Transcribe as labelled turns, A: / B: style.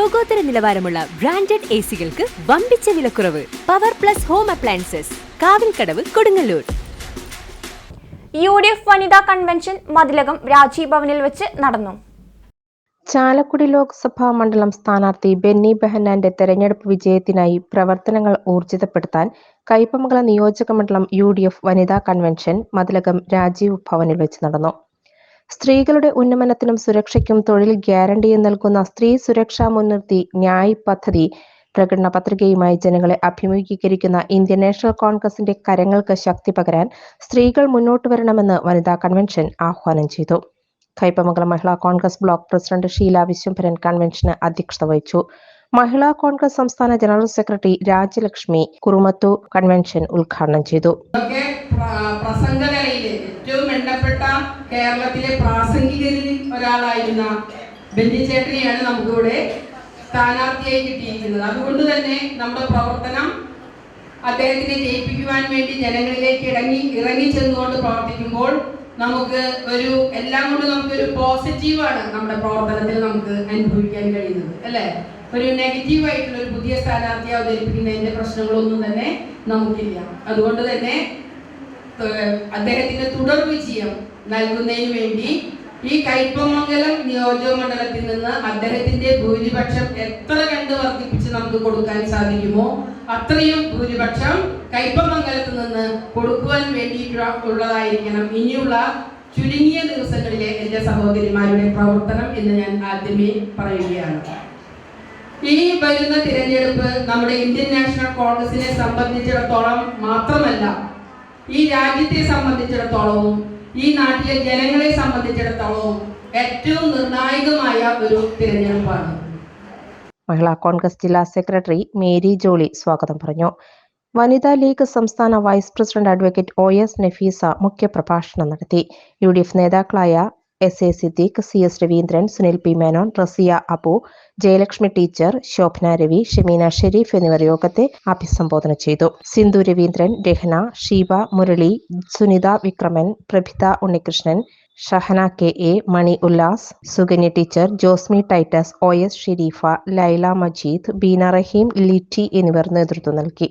A: ലോകോത്തര നിലവാരമുള്ള branded A സികൾക്ക് വമ്പിച്ച വിലക്കുറവ്. Power plus home appliances Kavilkadavu Kodungallur.
B: U D F വനിതാ കൺവെൻഷൻ മതിലകം രാജീവ് ഭവനിൽ വെച്ച് നടന്നു.
C: ചാലക്കുടി ലോക്സഭാ മണ്ഡലം സ്ഥാനാർത്ഥി ബെന്നി ബെഹനാന്റെ തെരഞ്ഞെടുപ്പ് വിജയത്തിനായി പ്രവർത്തനങ്ങൾ ഊർജിതപ്പെടുത്താൻ കയ്പമംഗലം നിയോജക മണ്ഡലം യു ഡി എഫ് വനിതാ കൺവെൻഷൻ മതിലകം രാജീവ് ഭവനിൽ വെച്ച് നടന്നു. സ്ത്രീകളുടെ ഉന്നമനത്തിനും സുരക്ഷയ്ക്കും തൊഴിൽ ഗ്യാരണ്ടിയും നൽകുന്ന സ്ത്രീ സുരക്ഷാ മുൻനിർത്തി ന്യായ് പദ്ധതി. പ്രകടന പത്രികയുമായി ജനങ്ങളെ അഭിമുഖീകരിക്കുന്ന ഇന്ത്യൻ നാഷണൽ കോൺഗ്രസിന്റെ കരങ്ങൾക്ക് ശക്തി പകരാൻ സ്ത്രീകൾ മുന്നോട്ട് വരണമെന്ന് വനിതാ കൺവെൻഷൻ ആഹ്വാനം ചെയ്തു. കൈപ്പമംഗലം മഹിളാ കോൺഗ്രസ് ബ്ലോക്ക് പ്രസിഡന്റ് ഷീല വിശ്വംഭരൻ കൺവെൻഷന് അധ്യക്ഷത വഹിച്ചു. മഹിളാ കോൺഗ്രസ് സംസ്ഥാന general secretary Rajalakshmi Kurumathu convention ഉദ്ഘാടനം ചെയ്തു.
D: ഏറ്റവും എണ്ണപ്പെട്ട കേരളത്തിലെ പ്രാസംഗികരിൽ ഒരാളായിരുന്ന ബെന്നിച്ചേട്ടനെയാണ് നമുക്കിവിടെ സ്ഥാനാർത്ഥിയായി കിട്ടിയിരിക്കുന്നത്. അതുകൊണ്ട് തന്നെ നമ്മുടെ പ്രവർത്തനം അദ്ദേഹത്തിനെ ജയിപ്പിക്കുവാൻ വേണ്ടി ജനങ്ങളിലേക്ക് ഇറങ്ങി ഇറങ്ങി ചെന്നുകൊണ്ട് പ്രവർത്തിക്കുമ്പോൾ നമുക്ക് ഒരു എല്ലാം കൊണ്ട് നമുക്കൊരു പോസിറ്റീവാണ് നമ്മുടെ പ്രവർത്തനത്തിൽ നമുക്ക് അനുഭവിക്കാൻ കഴിയുന്നത് അല്ലേ? ഒരു നെഗറ്റീവ് ആയിട്ടുള്ള ഒരു പുതിയ സ്ഥാനാർത്ഥിയെ അവതരിപ്പിക്കുന്നതിന്റെ പ്രശ്നങ്ങളൊന്നും തന്നെ നമുക്കില്ല. അതുകൊണ്ട് തന്നെ അദ്ദേഹത്തിന് തുടർ വിജയം നൽകുന്നതിന് വേണ്ടി ഈ കൈപ്പമംഗലം നിയോജക മണ്ഡലത്തിൽ നിന്ന് അദ്ദേഹത്തിന്റെ ഭൂരിപക്ഷം എത്ര കണ്ട് വർദ്ധിപ്പിച്ച് നമുക്ക് കൊടുക്കാൻ സാധിക്കുമോ അത്രയും ഭൂരിപക്ഷം കൈപ്പമംഗലത്തിൽ നിന്ന് കൊടുക്കുവാൻ വേണ്ടിയിട്ടുള്ളതായിരിക്കണം ഇനിയുള്ള ചുരുങ്ങിയ ദിവസങ്ങളിലെ എന്റെ സഹോദരിമാരുടെ പ്രവർത്തനം എന്ന് ഞാൻ ആദ്യമേ പറയുകയാണ്. ഈ വരുന്ന തിരഞ്ഞെടുപ്പ് നമ്മുടെ ഇന്ത്യൻ നാഷണൽ കോൺഗ്രസിനെ സംബന്ധിച്ചിടത്തോളം മാത്രമല്ല ഈ രാജ്യത്തെ സംബന്ധിച്ചിടത്തോളവും ഈ നാട്ടിലെ ജനങ്ങളെ സംബന്ധിച്ചിടത്തോളവും ഏറ്റവും നിർണായകമായ ഒരു തിരഞ്ഞെടുപ്പാണ്.
C: മഹിളാ കോൺഗ്രസ് ജില്ലാ സെക്രട്ടറി മേരി ജോളി സ്വാഗതം പറഞ്ഞു. വനിതാ ലീഗ് സംസ്ഥാന vice president advocate O S Nafeesa മുഖ്യപ്രഭാഷണം നടത്തി. യു ഡി എഫ് നേതാക്കളായ S A Siddique C S Raveendran Sunil P. Menon Rasiya Abu Jayalakshmi teacher Shobhana Ravi Shameena Sherif എന്നിവർ യോഗത്തെ അഭിസംബോധന ചെയ്തു. Sindhu Raveendran Rehna Sheeba Murali Sunitha Vikraman Prabhitha Unnikrishnan Shahana K. A Mani Ullas Sukanya teacher Josmi Titus O. S. Sherifa Laila Majeed Beena Raheem Litty എന്നിവർ നേതൃത്വം നൽകി.